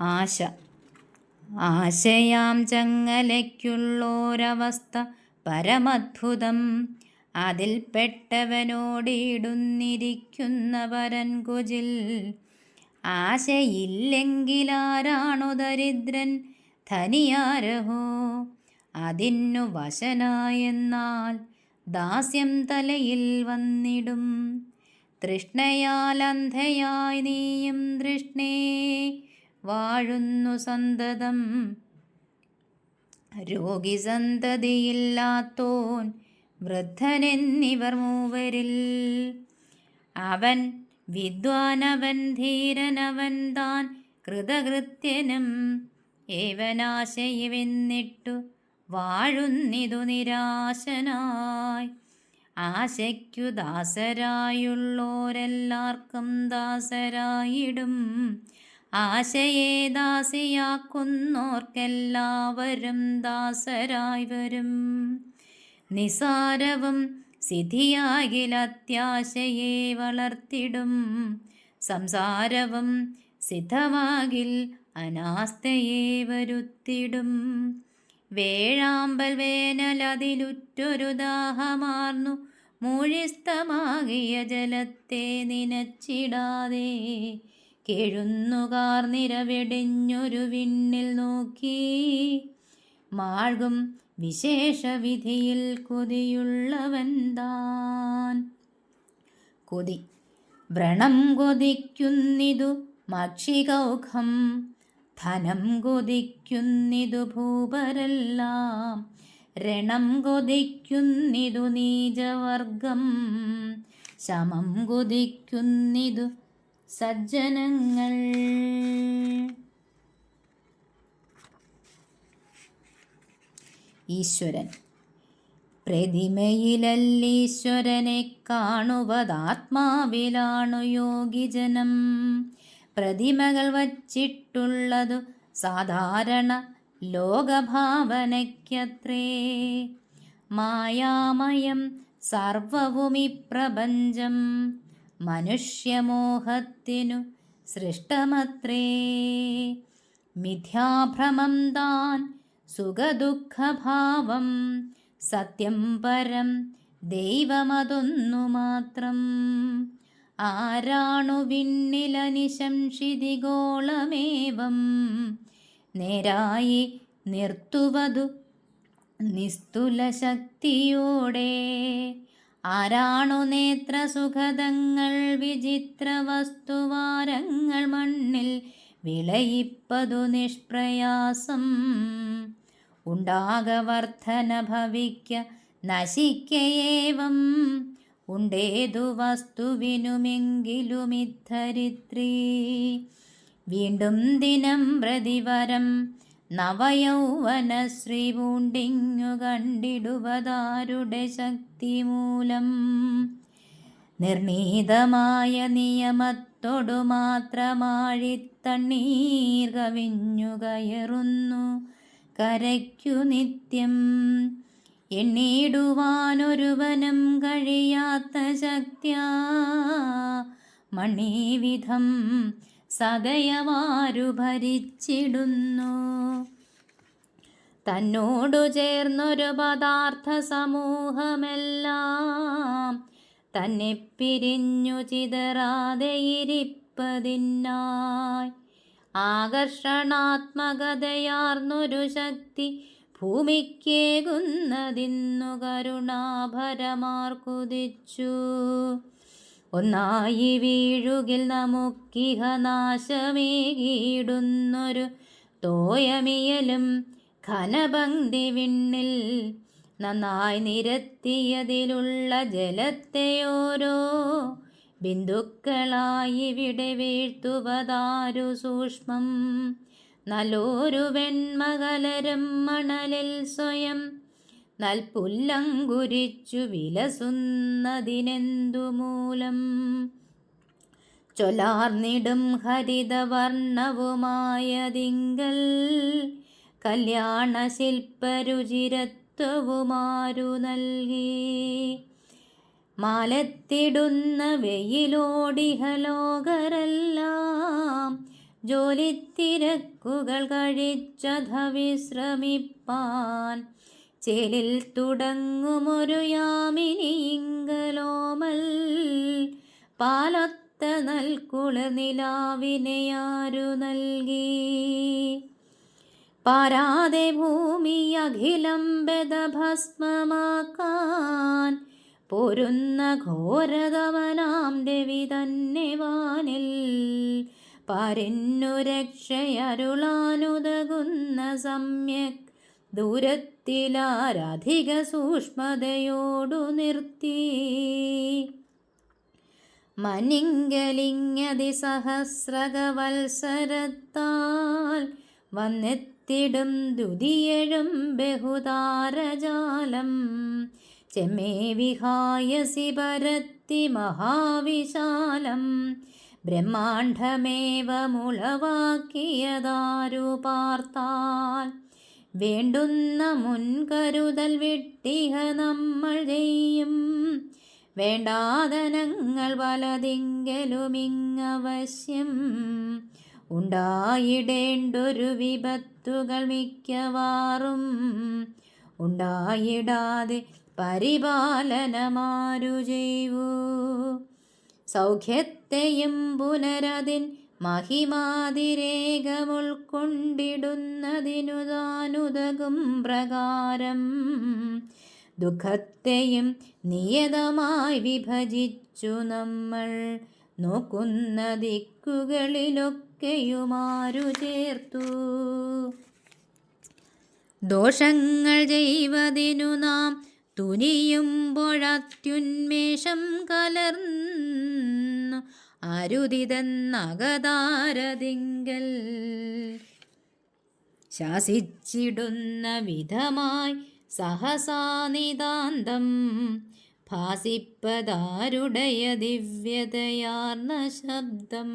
ആശ. ആശയാം ചങ്ങലയ്ക്കുള്ളോരവസ്ഥ പരമദ്ഭുതം. അതിൽപ്പെട്ടവനോടിടുന്നിരിക്കുന്ന പെട്ടവനോടിടുന്നിരിക്കുന്ന പരൻ കുജിൽ. ആശയില്ലെങ്കിലാരാണു ദരിദ്രൻ? ധനിയാരഹോ? അതിനു വശനായെന്നാൽ ദാസ്യം തലയിൽ വന്നിടും. തൃഷ്ണയാലന്ധയായി നീയും തൃഷ്ണേ. വാഴുന്നു സന്തതം. രോഗി സന്തതിയില്ലാത്തോൻ വൃദ്ധനെന്നിവർ മൂവരിൽ. അവൻ വിദ്വാനവൻ ധീരനവൻ താൻ കൃതകൃത്യനും ഏവനാശയവെന്നിട്ടു വാഴുന്നിതു നിരാശനായി. ആശയ്ക്കു ദാസരായുള്ളോരെല്ലാവർക്കും ദാസരായിടും. ആശയെ ദാസിയാക്കുന്നോർക്കെല്ലാവരും ദാസരായി വരും. നിസാരവും സിദ്ധിയാകിൽ അത്യാശയെ വളർത്തിടും. സംസാരവും സിദ്ധമാകിൽ അനാസ്ഥയെ വരുത്തിടും. വേഴാമ്പൽ വേനലതിലുറ്റൊരു ദാഹമാർന്നു. മൂഴിസ്തമാകിയ ജലത്തെ നിനച്ചിടാതെ കേഴുന്നുകാർ നിരവെടിഞ്ഞൊരു വിണ്ണിൽ നോക്കി. മാഴ്കും വിശേഷവിധിയിൽ കൊതിയുള്ളവൻ താൻ. കൊതി. വ്രണം കൊതിക്കുന്നിതു മക്ഷികൗഖം ധനം കൊതിക്കുന്നിതു ഭൂപരെല്ലാം. രണം കൊതിക്കുന്നിതു നീചവർഗം. ശമം കൊതിക്കുന്നിതു സജ്ജനങ്ങൾ. ഈശ്വരൻ പ്രതിമയിലല്ലീശ്വരനെ കാണുവതാത്മാവിലാണു യോഗിജനം. പ്രതിമകൾ വച്ചിട്ടുള്ളതു സാധാരണ ലോകഭാവനയ്ക്കത്രേ. മായാമയം സർവവുമി പ്രപഞ്ചം മനുഷ്യമോഹത്തിനു സൃഷ്ടമത്രേ. മിഥ്യാഭ്രമം താൻ സുഖദുഃഖഭാവം സത്യം പരം ദൈവമതൊന്നു മാത്രം. ആരാണു വിണ്ണിലനിശംഷിതിഗോളമേവം? നേരായി നിർത്തുവതു നിസ്തുല ശക്തിയോടെ ആരാണു നേത്രസുഖതങ്ങൾ വിചിത്ര വസ്തുവാരങ്ങൾ മണ്ണിൽ വിളയിപ്പതു നിഷ്പ്രയാസം. ഉണ്ടാകവർദ്ധന ഭവിക്ക നശിക്കയേവം. ഉണ്ടേതു വസ്തുവിനുമെങ്കിലുമിദ്ധരിത്രീ വീണ്ടും ദിനം പ്രതിവരം നവയൗവനശ്രീ പൂണ്ടിങ്ങു കണ്ടിടുവതാരുടെ ശക്തി മൂലം നിർണീതമായ നിയമത്തോടു മാത്രമാഴിത്തണ്ണീർ കവിഞ്ഞു കയറുന്നു കരയ്ക്കു നിത്യം. എണ്ണിടുവാനൊരുവനും കഴിയാത്ത ശക്തിയാ മണീവിധം സദയമാരു ഭരിച്ചിടുന്നു തന്നോടു ചേർന്നൊരു പദാർത്ഥ സമൂഹമെല്ലാം തന്നെ പിരിഞ്ഞു ചിതറാതെ ഇരിപ്പതിനായി. ആകർഷണാത്മകതയാർന്നൊരു ശക്തി ഭൂമിക്കേകുന്നതിന്നു കരുണാഭരമാർ കുതിച്ചു ഒന്നായി വീഴുകിൽ നമുക്കിഹ നാശമേകിയിടുന്നൊരു തോയമിയലും ഘനപങ്ക്തി വിണ്ണിൽ നന്നായി നിരത്തിയതിലുള്ള ജലത്തെ ഓരോ ബിന്ദുക്കളായി ഇവിടെ വീഴ്ത്തുവതാരു സൂക്ഷ്മം. നല്ലൊരു വെൺമകലരം മണലിൽ സ്വയം നൽപുല്ലങ്കുരിച്ചു വിലസുന്നതിനെന്തു മൂലം ചൊലാർന്നിടും ഹരിതവർണവുമായതിങ്കൽ കല്യാണ ശില്പരുചിരത്വവുമാരു നൽകി മാലത്തിടുന്ന വെയിലോടിഹലോകരെല്ലാം ജോലിത്തിരക്കുകൾ കഴിച്ചധ വിശ്രമിപ്പാൻ ചേലിൽ തുടങ്ങുമൊരു യാമിനിയിങ്കലോമൽ പാലൊത്ത നൽകുള നിലാവിനെയാരു നൽകി. പാരാതെ ഭൂമി അഖിലം ബദഭസ്മമാക്കാൻ. പൊരുന്ന ഘോരതമനാം രവി തന്നെ വാനിൽ. പരന്നു രക്ഷയരുളാനുതകുന്ന സമ്യക് ദൂരത്തിലാരധിക സൂക്ഷ്മതയോടു നിർത്തി. മനിങ്കലിങ്ങതി സഹസ്രകവത്സരത്താൽ വന്നെത്തിടും ദുതിയഴും ബഹുതാരജാലം. ചെമേ വിഹായസി പരത്തി മഹാവിശാലം. ബ്രഹ്മാണ്ഡമേവമുളവാക്കിയതാരു പാർത്താൽ വേണ്ടുന്ന മുൻകരുതൽ വിട്ടിഹ നമ്മൾ ചെയ്യും. വേണ്ടാതനങ്ങൾ പലതിങ്കലുമിങ്ങവശ്യം ഉണ്ടായിടേണ്ടൊരു വിപത്തുകൾ മിക്കവാറും ഉണ്ടായിടാതെ പരിപാലനമാരു ചെയ്യൂ സൗഖ്യത്തെയും പുനരതിൻ മഹിമാതിരേകമുൾക്കൊണ്ടിടുന്നതിനു താനുതകും പ്രകാരം ദുഃഖത്തെയും നിയതമായി വിഭജിച്ചു നമ്മൾ നോക്കുന്ന ദിക്കുകളിലൊക്കെയുമാരു ചേർത്തു ദോഷങ്ങൾ ചെയ്വതിനു നാം തുനിയുമ്പോഴത്യുന്മേഷം കലർന്നു അരുതിതെന്നകതാരതിങ്കൽ. ശാസിച്ചിടുന്ന വിധമായി സഹസാനിതാന്തം ഭാസിപ്പതാരുടയ ദിവ്യതയാർന്ന ശബ്ദം.